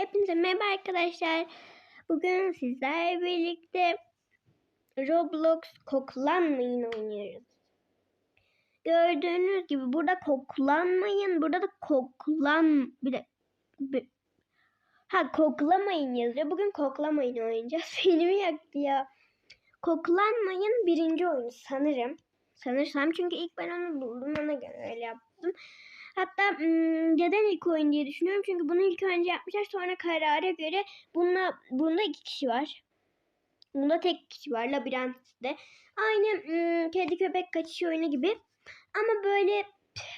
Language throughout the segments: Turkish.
Hepinize merhaba arkadaşlar. Bugün sizlerle birlikte Roblox koklanmayın oynuyoruz. Gördüğünüz gibi burada koklanmayın, burada da koklan bir de bir- ha koklamayın yazıyor. Bugün koklamayın oynayacağız. Filmi yaktı ya. Koklanmayın birinci oyunu sanırım. Sanırsam çünkü ilk ben onu buldum ona göre öyle yaptım. Hatta neden ilk oyun diye düşünüyorum. Çünkü bunu ilk önce yapmışlar. Sonra karara göre bununla, bunda iki kişi var. Bunda tek kişi var. Labirentte. Aynı kedi köpek kaçış oyunu gibi. Ama böyle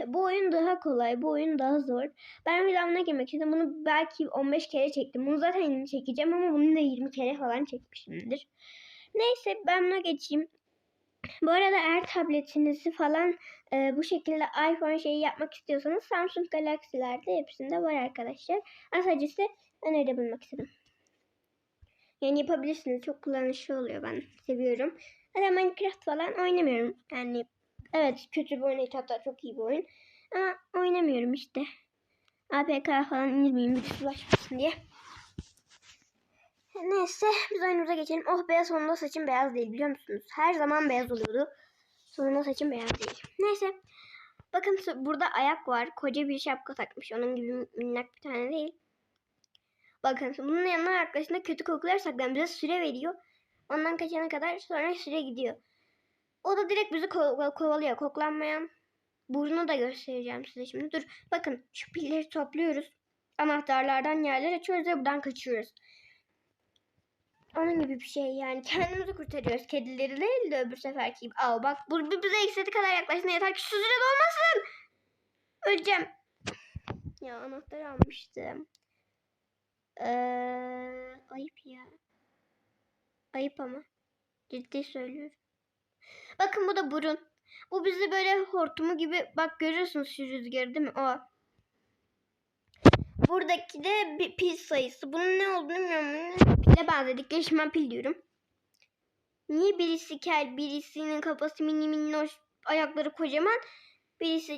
bu oyun daha kolay. Bu oyun daha zor. Ben devamına girmek istedim. Bunu belki 15 kere çektim. Bunu zaten çekeceğim ama bunu da 20 kere falan çekmişimdir. Neyse ben buna geçeyim. Bu arada eğer tabletinizi falan e, bu şekilde iPhone şeyi yapmak istiyorsanız Samsung Galaxy'lerde hepsinde var arkadaşlar. Size öneride bulmak istedim. Yani yapabilirsiniz. Çok kullanışlı oluyor. Ben seviyorum. Hatta Minecraft falan oynamıyorum. Yani evet kötü bir oyun. Hatta çok iyi bir oyun. Ama oynamıyorum işte. APK falan indirmeyeyim. Birisi ulaşmasın diye. Neyse biz oyunumuza geçelim. Oh be sonunda saçım beyaz değil biliyor musunuz? Her zaman beyaz oluyordu. Sonunda saçım beyaz değil. Neyse. Bakın burada ayak var. Koca bir şapka takmış. Onun gibi minnak bir tane değil. Bakın bunun yanına yaklaşında kötü kokular saklan. Bize süre veriyor. Ondan kaçana kadar sonra süre gidiyor. O da direkt bizi ko- ko- kovalıyor. Koklanmayan burnu da göstereceğim size şimdi. Dur bakın şu pilleri topluyoruz. Anahtarlardan yerler açıyoruz ve buradan kaçıyoruz. Onun gibi bir şey yani. Kendimizi kurtarıyoruz. Kedileri değil de öbür seferki gibi. Al bak bu bize istediği kadar yaklaşsın yeter ki sürede olmasın. Öleceğim. Ya anahtarı almıştım. Ee, ayıp ya. Ayıp ama. Ciddi söylüyorum. Bakın bu da burun. Bu bizi böyle hortumu gibi bak görüyorsunuz şu rüzgarı değil mi? O. Buradaki de bir pil sayısı. Bunun ne olduğunu bilmiyorum. Pile benzedikleri için ben pil diyorum. Niye birisi kel, birisinin kafası mini minnoş, ayakları kocaman, birisi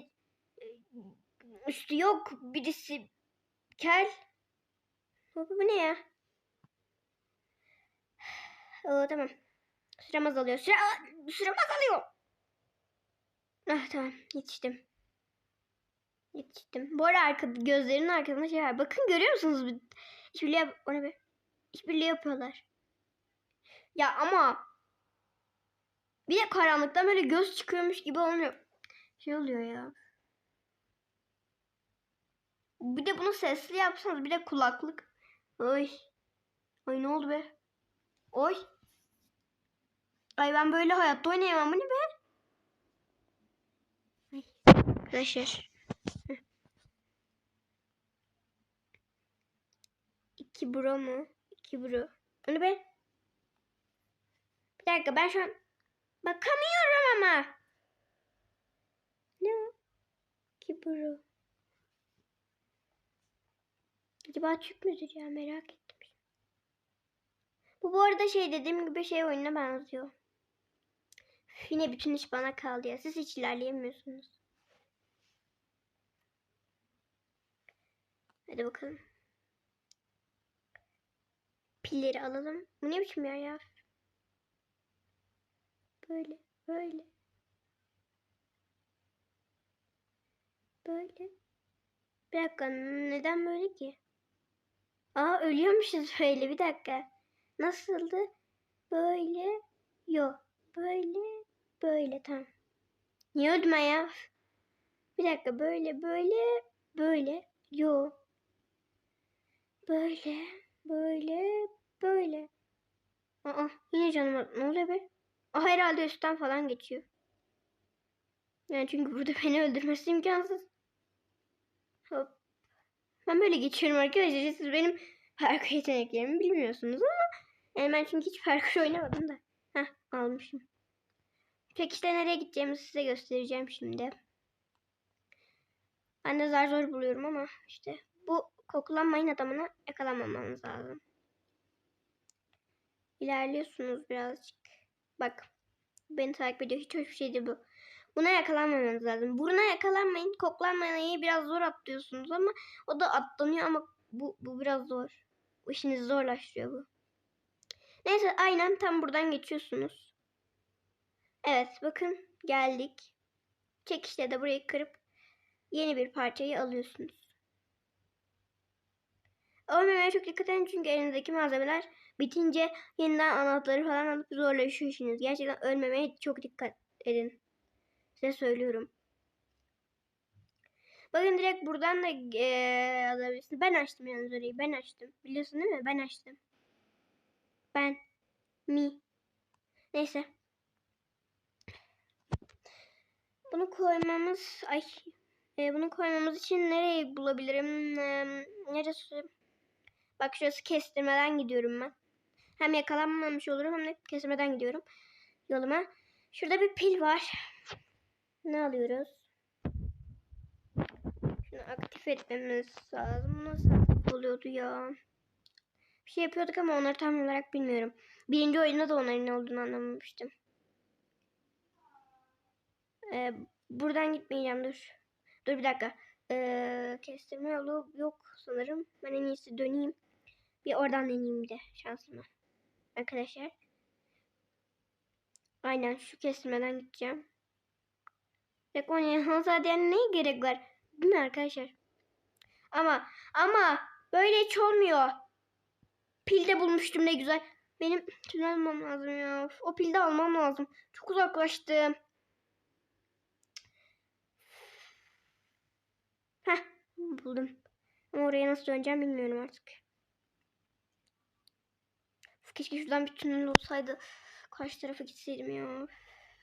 e, üstü yok, birisi kel. Bu, bu ne ya? Oo, tamam. Sürem azalıyor. Süre, sürem azalıyor. Ah tamam yetiştim. Yetiştim. Bu arada arka, gözlerinin arkasında şey var. Bakın görüyor musunuz? Bir- İşbirliği yap- o ne be? Yapıyorlar. Ya ama bir de karanlıktan böyle göz çıkıyormuş gibi oluyor. Şey oluyor ya. Bir de bunu sesli yapsanız bir de kulaklık. Oy. Ay ne oldu be? Oy. Ay ben böyle hayatta oynayamam. Bu ne be? Ay. Arkadaşlar. İki bro mu? İki bro. Onu be. Bir dakika ben şu an bakamıyorum ama. Ne o? İki bro. Acaba Türk müdür ya merak ettim. Bu bu arada şey dediğim gibi şey oyununa benziyor. Yine bütün iş bana kaldı ya. Siz hiç ilerleyemiyorsunuz. Hadi bakalım. Pilleri alalım. Bu ne biçim yer ya? Böyle, böyle. Böyle. Bir dakika, neden böyle ki? Aa ölüyormuşuz böyle, bir dakika. Nasıldı? Böyle, yok. Böyle, böyle, tamam. Niye öldüm ya? Bir dakika, böyle, böyle, böyle. Yok. Böyle, böyle, böyle. Aa, yine canım. Ne oluyor be? Aa, herhalde üstten falan geçiyor. Yani çünkü burada beni öldürmesi imkansız. Hop. Ben böyle geçiyorum arkadaşlar. Siz benim parkur yeteneklerimi bilmiyorsunuz ama yani ben çünkü hiç parkur oynamadım da. Heh almışım. Peki işte nereye gideceğimizi size göstereceğim şimdi. Ben de zar zor buluyorum ama işte kokulanmayın adamına yakalanmamanız lazım. İlerliyorsunuz birazcık. Bak. Beni takip ediyor. Hiç hoş bir şey değil bu. Buna yakalanmamanız lazım. Buruna yakalanmayın. Koklanmayı biraz zor atlıyorsunuz ama o da atlanıyor ama bu, bu biraz zor. Bu işinizi zorlaştırıyor bu. Neyse aynen tam buradan geçiyorsunuz. Evet bakın geldik. Çekişle de burayı kırıp yeni bir parçayı alıyorsunuz. Ölmemeye çok dikkat edin çünkü elinizdeki malzemeler bitince yeniden anahtarı falan alıp zorlaşıyor işiniz. Gerçekten ölmemeye çok dikkat edin. Size söylüyorum. Bakın direkt buradan da eee alabilirsiniz. Ben açtım yalnız orayı. Ben açtım. Biliyorsun değil mi? Ben açtım. Ben. Mi. Neyse. Bunu koymamız... Ay. E, bunu koymamız için nereyi bulabilirim? E, neresi? Bak şurası kestirmeden gidiyorum ben. Hem yakalanmamış olurum hem de kestirmeden gidiyorum. Yoluma. Şurada bir pil var. Ne alıyoruz? Şunu aktif etmemiz lazım. Nasıl oluyordu ya? Bir şey yapıyorduk ama onları tam olarak bilmiyorum. Birinci oyunda da onların ne olduğunu anlamamıştım. Ee, buradan gitmeyeceğim dur. Dur bir dakika. Ee, kestirme yolu yok sanırım. Ben en iyisi döneyim. Bir oradan deneyeyim bir de şansıma. Arkadaşlar. Aynen şu kestirmeden gideceğim. Tek oynayın Hansa diyen neye gerek var? Değil mi arkadaşlar? Ama ama böyle hiç olmuyor. Pil de bulmuştum ne güzel. Benim tünel almam lazım ya. O pilde almam lazım. Çok uzaklaştım. Heh buldum. Ama oraya nasıl döneceğim bilmiyorum artık. Keşke şuradan bir tünel olsaydı. Karşı tarafa gitseydim ya.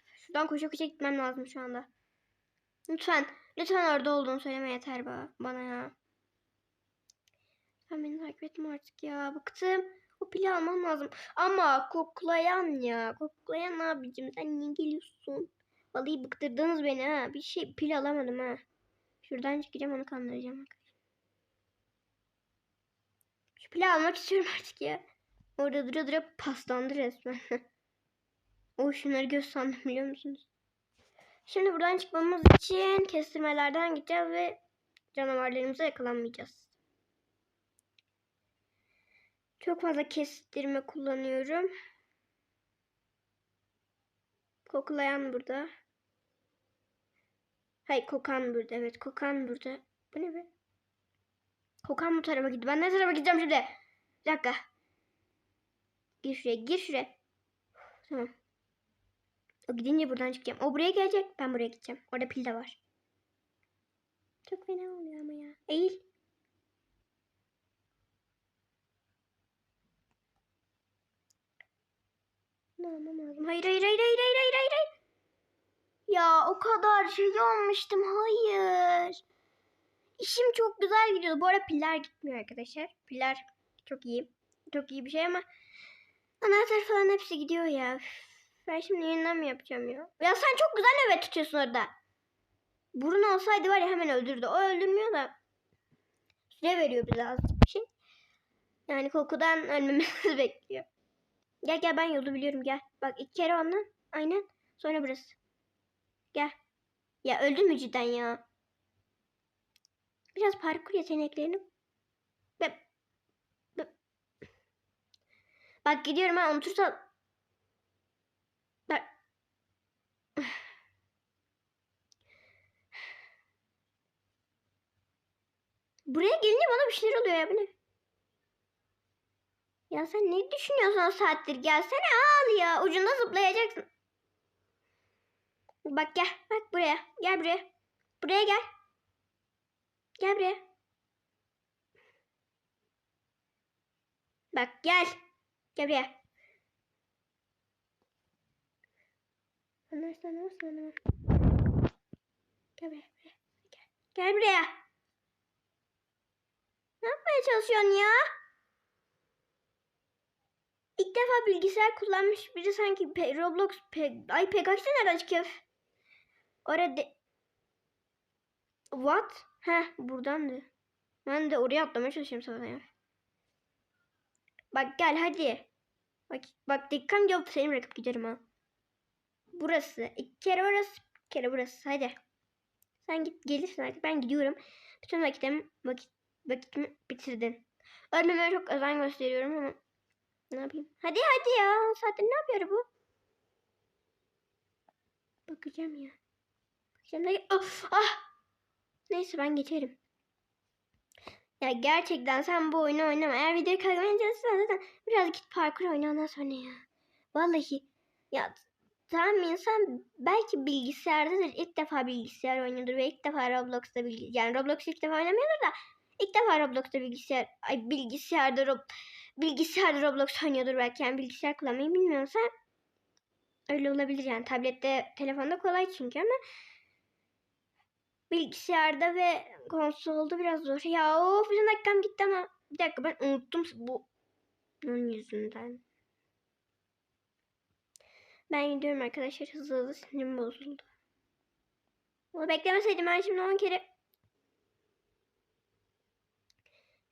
Şuradan koşa koşa gitmem lazım şu anda. Lütfen. Lütfen orada olduğunu söyleme yeter ba bana ya. Sen beni takip etme artık ya. Bıktım. O pili almam lazım. Ama koklayan ya. Koklayan abicim sen niye geliyorsun? Vallahi bıktırdınız beni ha. Bir şey pil alamadım ha. Şuradan çıkacağım onu kandıracağım. Şu pili almak istiyorum artık ya. Orada dura dura paslandı resmen. o şunları göz sandım biliyor musunuz? Şimdi buradan çıkmamız için kestirmelerden gideceğiz ve canavarlarımıza yakalanmayacağız. Çok fazla kestirme kullanıyorum. Koklayan burada. Hayır kokan burada. Evet kokan burada. Bu ne be? Kokan bu tarafa gitti. Ben ne tarafa gideceğim şimdi? Bir dakika. Gir şuraya gir şuraya. Tamam. O gidince buradan çıkacağım. O buraya gelecek. Ben buraya gideceğim. Orada pil de var. Çok fena oluyor ama ya. Eğil. Ne yapmam lazım? Hayır hayır hayır hayır hayır hayır hayır. hayır. Ya o kadar şey olmuştum. Hayır. İşim çok güzel gidiyordu. Bu arada piller gitmiyor arkadaşlar. Piller çok iyi. Çok iyi bir şey ama anahtar falan hepsi gidiyor ya. Ben şimdi yeniden mi yapacağım ya? Ya sen çok güzel nöbet tutuyorsun orada. Burun olsaydı var ya hemen öldürdü. O öldürmüyor da süre veriyor bize az bir şey. Yani kokudan ölmemizi bekliyor. Gel gel ben yolu biliyorum gel. Bak iki kere ondan. Aynen. Sonra burası. Gel. Ya öldün mü cidden ya? Biraz parkur yeteneklerini Be- be- Bak gidiyorum ha unutursan Bak Buraya gelince bana bir şeyler oluyor ya bu? Ya sen ne düşünüyorsun o saattir? Gelsene al ya. Ucunda zıplayacaksın. Bak gel. Bak buraya. Gel buraya. Buraya gel. Gel buraya. Bak gel. Gel buraya. Ömer sana sana. Gel buraya. Gel. Buraya. Ne yapmaya çalışıyorsun ya? İlk defa bilgisayar kullanmış biri sanki Pe- Roblox Pe ay Pegasus'ta nereden çıkıyor? Orada What? Heh buradandı. Ben de oraya atlamaya çalışıyorum ya. Bak gel hadi. Bak, bak dakikam yok seni bırakıp giderim ha. Burası. İki kere orası. Bir kere burası. Hadi. Sen git gelirsin artık. Ben gidiyorum. Bütün vakitim vakit vakitimi bitirdin. Ölmemeye çok özen gösteriyorum ama ne yapayım? Hadi hadi ya. Zaten ne yapıyor bu? Bakacağım ya. Bakacağım da... Of, ah! Neyse ben geçerim. Ya gerçekten sen bu oyunu oynama. Eğer videoyu çalışırsan zaten biraz git parkur oyna ondan sonra ya. Vallahi ya tamam insan belki bilgisayardadır. ilk defa bilgisayar oynuyordur ve ilk defa Roblox'ta bilgi yani Roblox ilk defa oynamıyordur da ilk defa Roblox'ta bilgisayar ay bilgisayarda Rob bilgisayarda Roblox oynuyordur belki yani bilgisayar kullanmayı bilmiyorsa öyle olabilir yani tablette telefonda kolay çünkü ama bilgisayarda ve konsolda biraz zor. Ya of bir dakikam gitti ama bir dakika ben unuttum bu onun yüzünden. Ben gidiyorum arkadaşlar hızlı hızlı sinirim bozuldu. Onu beklemeseydim ben şimdi 10 kere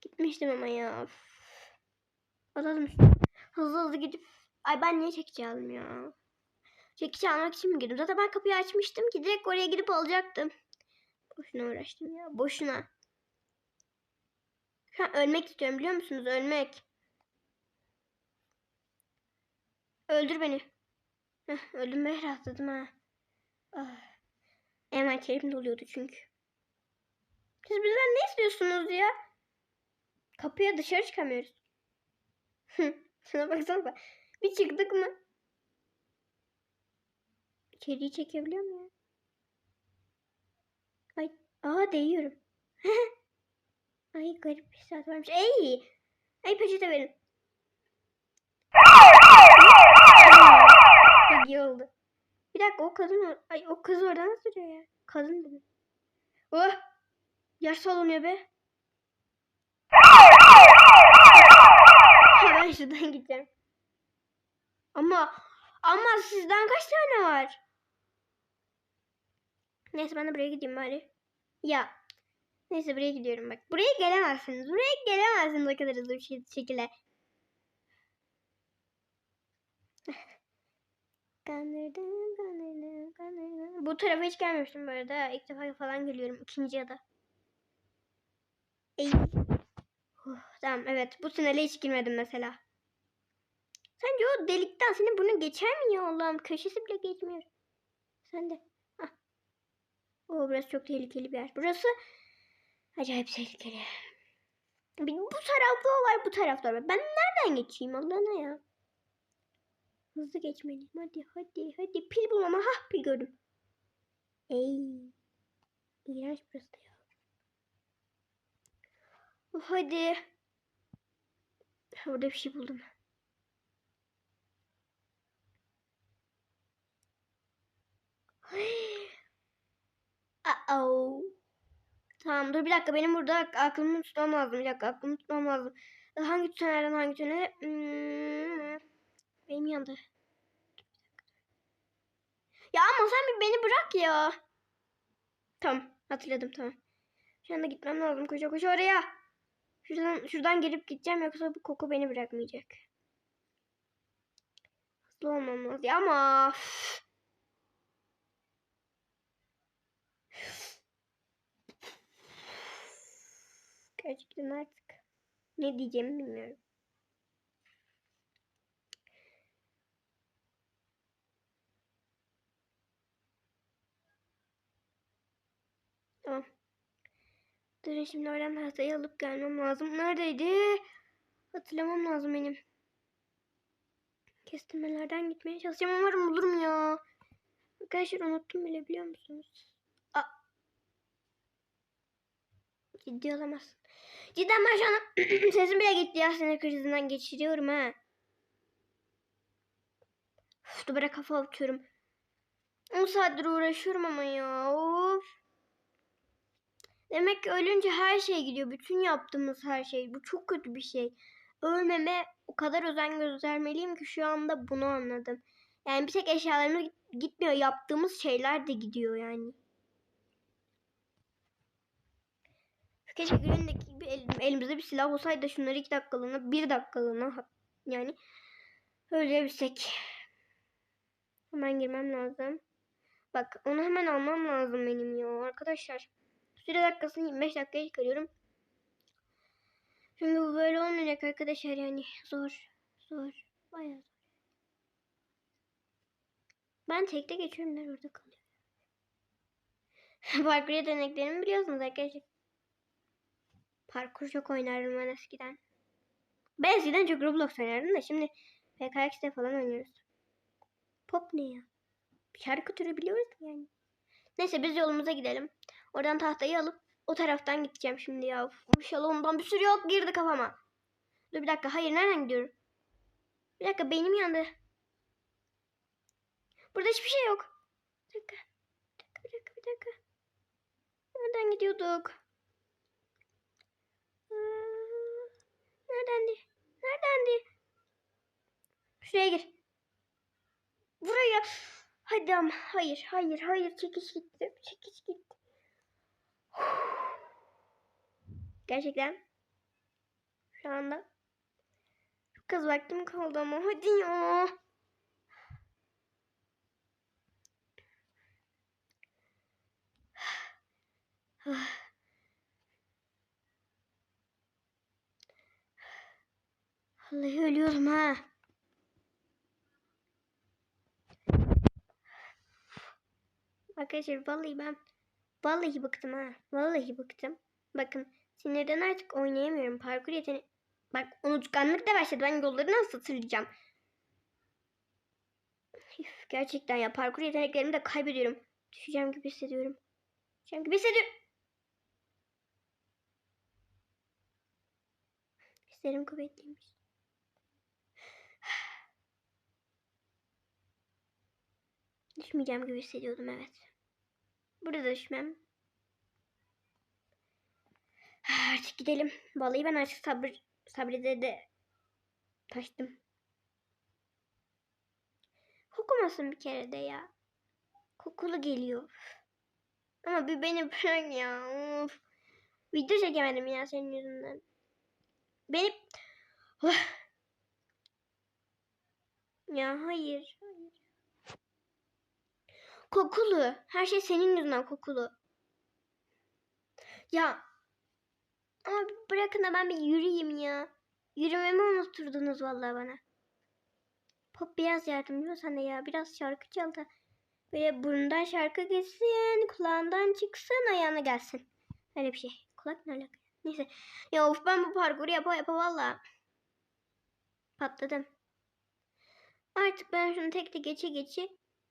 gitmiştim ama ya. Alalım. Hızlı hızlı gidip ay ben niye çekici aldım ya? Çekici almak için mi girdim? Zaten ben kapıyı açmıştım ki direkt oraya gidip alacaktım. Boşuna uğraştım ya. Boşuna. Şu an ölmek istiyorum biliyor musunuz? Ölmek. Öldür beni. Heh, öldüm be rahatladım ha. Ah. Hemen kelim doluyordu çünkü. Siz bizden ne istiyorsunuz ya? Kapıya dışarı çıkamıyoruz. Şuna baksana. Bir çıktık mı? İçeriği çekebiliyor ya? Ay, aa değiyorum. Ay garip bir saat varmış. Ey! Ay peçete verin. İyi oldu. Bir dakika o kadın Ay o kız orada nasıl duruyor ya? Kadın mi? Oh! Yaş sallanıyor be. Hemen şuradan gideceğim. Ama ama sizden kaç tane var? Neyse ben de buraya gideyim bari. Ya. Neyse buraya gidiyorum bak. Buraya gelemezsiniz. Buraya gelemezsiniz o kadar hızlı bir şekilde. Bu tarafa hiç gelmemiştim bu arada. İlk defa falan geliyorum. ikinci ya da. Ey. Huh, tamam evet. Bu tünele hiç girmedim mesela. Sence o delikten senin bunu geçer mi ya Allah'ım? Köşesi bile geçmiyor. Sen de. Hah. Oo, burası çok tehlikeli bir yer. Burası acayip tehlikeli. Bir, bu tarafta var, bu tarafta var. Ben nereden geçeyim Allah'ına ya? Hızlı geçmeliyim. Hadi hadi hadi. Pil bulmam. Ha pil gördüm. Ey. İğrenç burası da ya. Hadi. Ha, Burada bir şey buldum. Uh-oh. Tamam dur bir dakika benim burada aklımı tutmam lazım. Bir dakika aklımı tutmam lazım. Hangi tünelden hangi tünele? Hmm. Benim yanında. Ya ama sen bir beni bırak ya. Tamam hatırladım tamam. Şu anda gitmem lazım koşa koşa oraya. Şuradan, şuradan gelip gideceğim yoksa bu koku beni bırakmayacak. Hızlı olmam lazım. Ama. üf. Gerçekten artık ne diyeceğimi bilmiyorum. Tamam. Durun şimdi oradan haritayı alıp gelmem lazım. Neredeydi? Hatırlamam lazım benim. Kestirmelerden gitmeye çalışacağım. Umarım bulurum ya. Arkadaşlar unuttum bile biliyor musunuz? Aa. Ciddi olamazsın. Cidden ben şu an sesim bile gitti ya sinir krizinden geçiriyorum ha. Uf, duvara kafa atıyorum. 10 saattir uğraşıyorum ama ya. Of. Demek ki ölünce her şey gidiyor. Bütün yaptığımız her şey. Bu çok kötü bir şey. Ölmeme o kadar özen göstermeliyim ki şu anda bunu anladım. Yani bir tek eşyalarımız git- gitmiyor. Yaptığımız şeyler de gidiyor yani. Keşke günündeki gibi el- elimizde bir silah olsaydı şunları iki dakikalığına, bir dakikalığına yani öldürebilsek. Hemen girmem lazım. Bak onu hemen almam lazım benim ya arkadaşlar. Süre dakikasını 25 dakikaya çıkarıyorum. Çünkü bu böyle olmayacak arkadaşlar yani zor. Zor. Bayağı zor. Ben tekte geçiyorum ben orada kalıyorum. Parkur yeteneklerimi biliyorsunuz arkadaşlar. Parkur çok oynardım ben eskiden. Ben eskiden çok Roblox oynardım da şimdi PKX'de falan oynuyoruz. Pop ne ya? Şarkı türü biliyoruz yani. Neyse biz yolumuza gidelim. Oradan tahtayı alıp o taraftan gideceğim şimdi ya. İnşallah ondan bir sürü yok girdi kafama. Dur bir dakika. Hayır nereden gidiyorum? Bir dakika beynim yandı. Burada hiçbir şey yok. Bir dakika bir dakika bir dakika. Nereden gidiyorduk? Aa, Neredendi? Neredendi? Şuraya gir. Buraya. Hadi ama hayır hayır hayır çekiş gitti. Çekiş gitti. Gerçekten şu anda az vaktim kaldı ama hadi ya. Vallahi ölüyorum ha. Arkadaşlar vallahi ben vallahi bıktım ha. Vallahi bıktım. Bakın sinirden artık oynayamıyorum. Parkur yeteneği. Bak unutkanlık da başladı. Ben yolları nasıl hatırlayacağım? Üf, gerçekten ya parkur yeteneklerimi de kaybediyorum. Düşeceğim gibi hissediyorum. Düşeceğim gibi hissediyorum. Hislerim kuvvetliymiş. Düşmeyeceğim gibi hissediyordum evet. Burada da düşmem. Artık gidelim. Vallahi ben artık sabır sabrede de taştım. Kokumasın bir kere de ya. Kokulu geliyor. Ama bir beni bırak ya. Of. Video çekemedim ya senin yüzünden. Beni... ya hayır. Kokulu. Her şey senin yüzünden kokulu. Ya. Ama bırakın da ben bir yürüyeyim ya. Yürümemi unutturdunuz vallahi bana. Pop biraz yardımcı ol sen de ya. Biraz şarkı çal da. Böyle burundan şarkı geçsin. Kulağından çıksın. Ayağına gelsin. Öyle bir şey. Kulak ne alaka? Neyse. Ya of ben bu parkuru yapa yapa valla. Patladım. Artık ben şunu tekte geçe geçe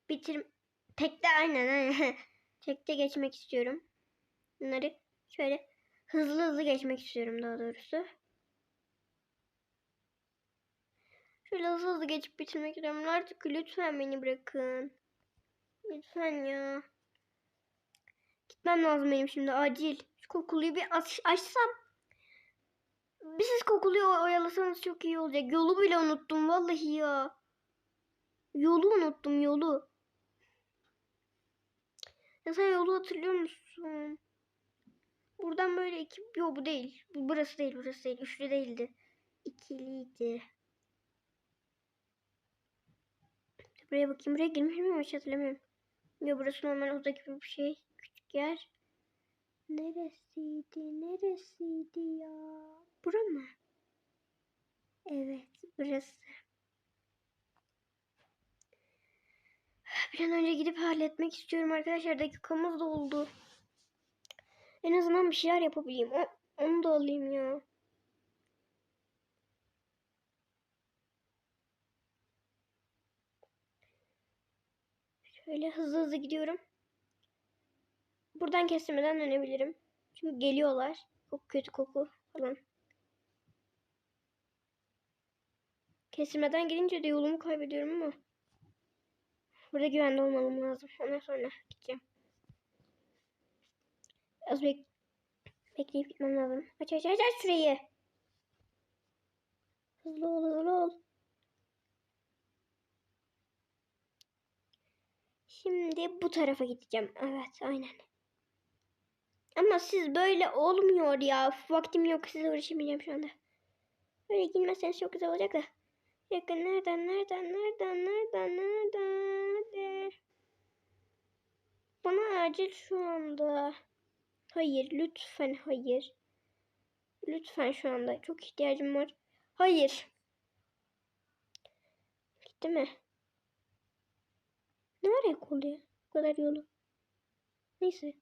bitirim. Tekte aynen. Tekte geçmek istiyorum. Bunları şöyle hızlı hızlı geçmek istiyorum daha doğrusu. Şöyle hızlı hızlı geçip bitirmek istiyorum. Artık lütfen beni bırakın. Lütfen ya. Gitmem lazım benim şimdi acil. Şu kokuluyu bir aç, açsam. Bir siz kokuluyu oyalasanız çok iyi olacak. Yolu bile unuttum vallahi ya. Yolu unuttum yolu. Ya sen yolu hatırlıyor musun? Buradan böyle iki... Yok bu değil. Bu burası değil burası değil. Üçlü değildi. İkiliydi. Buraya bakayım. Buraya girmiş miyim hiç hatırlamıyorum. Ya burası normal oda gibi bir şey. Küçük yer. Neresiydi? Neresiydi ya? Bura mı? Evet burası. Bir an önce gidip halletmek istiyorum arkadaşlar. Dakikamız da oldu. En azından bir şeyler yapabileyim. O, onu da alayım ya. Şöyle hızlı hızlı gidiyorum. Buradan kestirmeden dönebilirim. Çünkü geliyorlar. Çok kötü koku falan. Kestirmeden gelince de yolumu kaybediyorum ama. Burada güvende olmam lazım. Ondan sonra gideceğim. Az bek bekleyip gitmem lazım. Aç aç aç aç şurayı. Hızlı ol hızlı ol. Şimdi bu tarafa gideceğim. Evet aynen. Ama siz böyle olmuyor ya. Vaktim yok. Size uğraşamayacağım şu anda. Böyle girmezseniz çok güzel olacak da. Nereden nereden nereden nereden nereden hadi. Bana acil şu anda. Hayır lütfen hayır. Lütfen şu anda çok ihtiyacım var. Hayır. Gitti mi? Ne var ya kolu Bu kadar yolu. Neyse.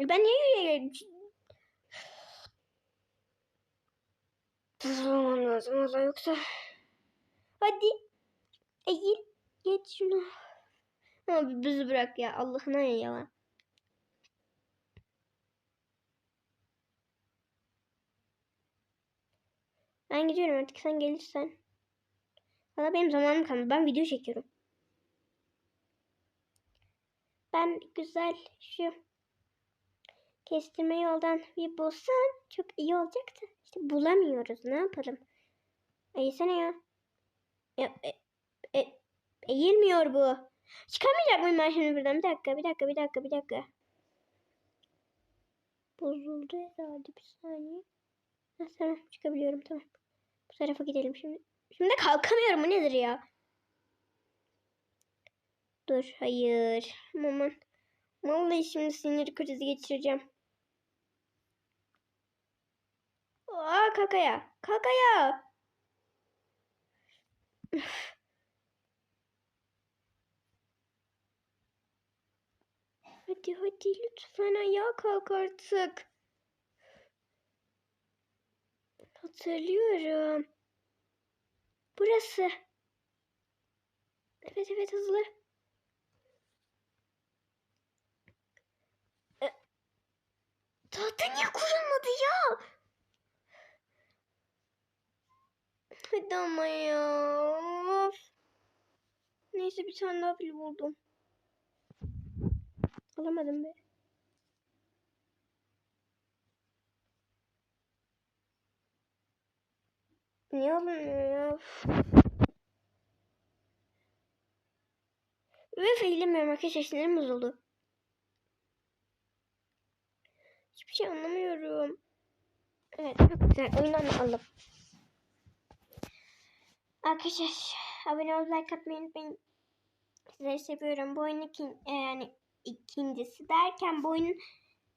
Ben niye yürüyerek... Tuzlamam lazım valla yoksa... Hadi. Eğil. Geç şunu. Ama bizi bırak ya. Allah'ına ya. Ben gidiyorum artık sen gelirsen. Valla benim zamanım kalmadı. Ben video çekiyorum. Ben güzel şu kestirme yoldan bir bulsam çok iyi olacaktı. İşte bulamıyoruz. Ne yapalım? Eğilsene ya. Ya e, e, eğilmiyor bu. Çıkamayacak mıyım ben şimdi buradan? Bir dakika, bir dakika, bir dakika, bir dakika. Bozuldu herhalde bir saniye. Ha, tamam çıkabiliyorum tamam. Bu tarafa gidelim şimdi. Şimdi kalkamıyorum bu nedir ya? Dur hayır. Aman. Vallahi şimdi sinir krizi geçireceğim. Aa kakaya. Kakaya. Üf. Hadi hadi lütfen ayağa kalk artık. Hatırlıyorum. Burası. Evet evet hızlı. E, tahta niye kurulmadı ya? Hadi ama ya. Neyse bir tane daha pil buldum. Alamadım be. Niye alınmıyor ya? Ve eğilemiyorum arkadaşlar sinirim bozuldu. Hiçbir şey anlamıyorum. Evet çok güzel oyundan aldım. Arkadaşlar abone olup like atmayı unutmayın. Sizleri seviyorum. Bu oyunun ikin, e, yani ikincisi derken bu oyunun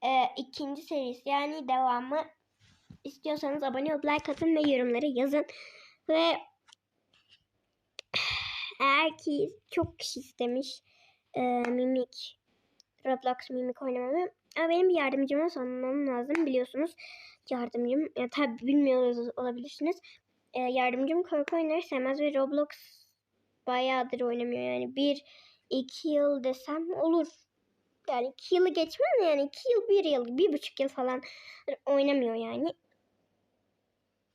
e, ikinci serisi yani devamı istiyorsanız abone olup like atın ve yorumlara yazın. Ve eğer ki çok kişi istemiş e, mimik Roblox mimik oynamamı ama benim bir yardımcıma sormam lazım biliyorsunuz. Yardımcım ya tabi bilmiyoruz olabilirsiniz. E, yardımcım korku oyunları sevmez ve Roblox bayağıdır oynamıyor yani bir iki yıl desem olur. Yani iki yılı geçmez yani iki yıl bir yıl bir buçuk yıl falan oynamıyor yani.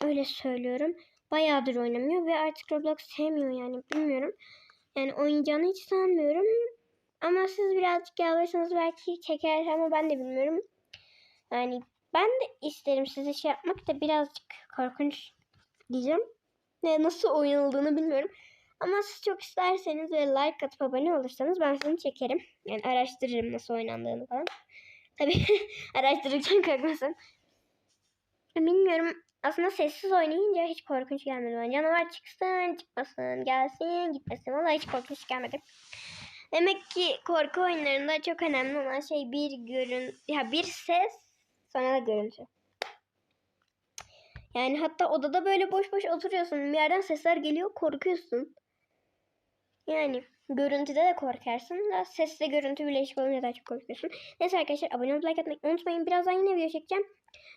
Öyle söylüyorum. Bayağıdır oynamıyor ve artık Roblox sevmiyor yani bilmiyorum. Yani oynayacağını hiç sanmıyorum. Ama siz birazcık yalvarırsanız belki çeker ama ben de bilmiyorum. Yani ben de isterim size şey yapmak da birazcık korkunç diyeceğim. Ne nasıl oynanıldığını bilmiyorum. Ama siz çok isterseniz ve like atıp abone olursanız ben sizi çekerim. Yani araştırırım nasıl oynandığını falan. Tabii araştırırken korkmasın. Bilmiyorum. Aslında sessiz oynayınca hiç korkunç gelmedi bana. Canavar çıksın, çıkmasın, gelsin, gitmesin. Valla hiç korkunç gelmedi. Demek ki korku oyunlarında çok önemli olan şey bir görün, ya bir ses, sonra da görüntü. Yani hatta odada böyle boş boş oturuyorsun. Bir yerden sesler geliyor, korkuyorsun. Yani görüntüde de korkarsın da sesle görüntü birleşik olunca daha çok korkuyorsun. Neyse arkadaşlar abone olup like atmayı unutmayın. Birazdan yine video çekeceğim.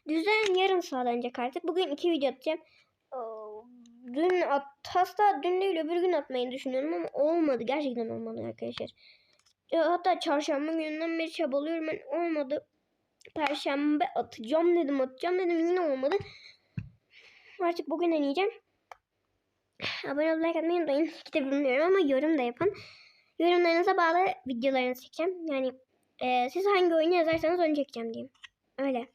Düzen yarın sağlanacak artık. Bugün iki video atacağım. Dün at, hasta dün değil öbür gün atmayı düşünüyorum ama olmadı. Gerçekten olmadı arkadaşlar. Hatta çarşamba gününden beri çabalıyorum ben olmadı. Perşembe atacağım dedim atacağım dedim yine olmadı. Artık bugün deneyeceğim. Abone like atmayı unutmayın. Kitap bilmiyorum ama yorum da yapın. Yorumlarınıza bağlı videolarınızı çekeceğim. Yani e, siz hangi oyunu yazarsanız onu çekeceğim diyeyim. Öyle.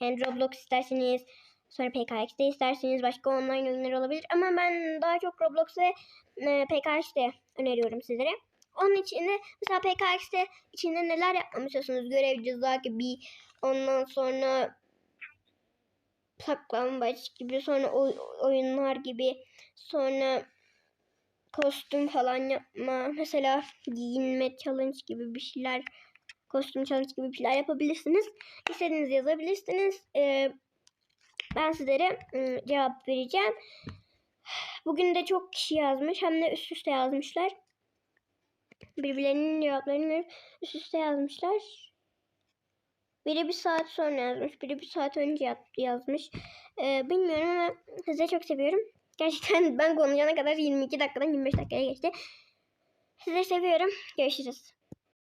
Yani Roblox isterseniz sonra PKX'de isterseniz başka online oyunlar olabilir. Ama ben daha çok Roblox ve e, PKX'de öneriyorum sizlere. Onun için de mesela PKX'de içinde neler yapmamı istiyorsunuz? Görev ceza gibi ondan sonra saklambaç gibi sonra oy oyunlar gibi sonra kostüm falan yapma mesela giyinme challenge gibi bir şeyler kostüm challenge gibi bir şeyler yapabilirsiniz. İstediğiniz yazabilirsiniz. Ee, ben sizlere ım, cevap vereceğim. Bugün de çok kişi yazmış. Hem de üst üste yazmışlar. Birbirlerinin cevaplarını üst üste yazmışlar. Biri bir saat sonra yazmış. Biri bir saat önce yaz- yazmış. Ee, bilmiyorum ama sizi çok seviyorum. Gerçekten ben konuşana kadar 22 dakikadan 25 dakikaya geçti. Sizi seviyorum. Görüşürüz.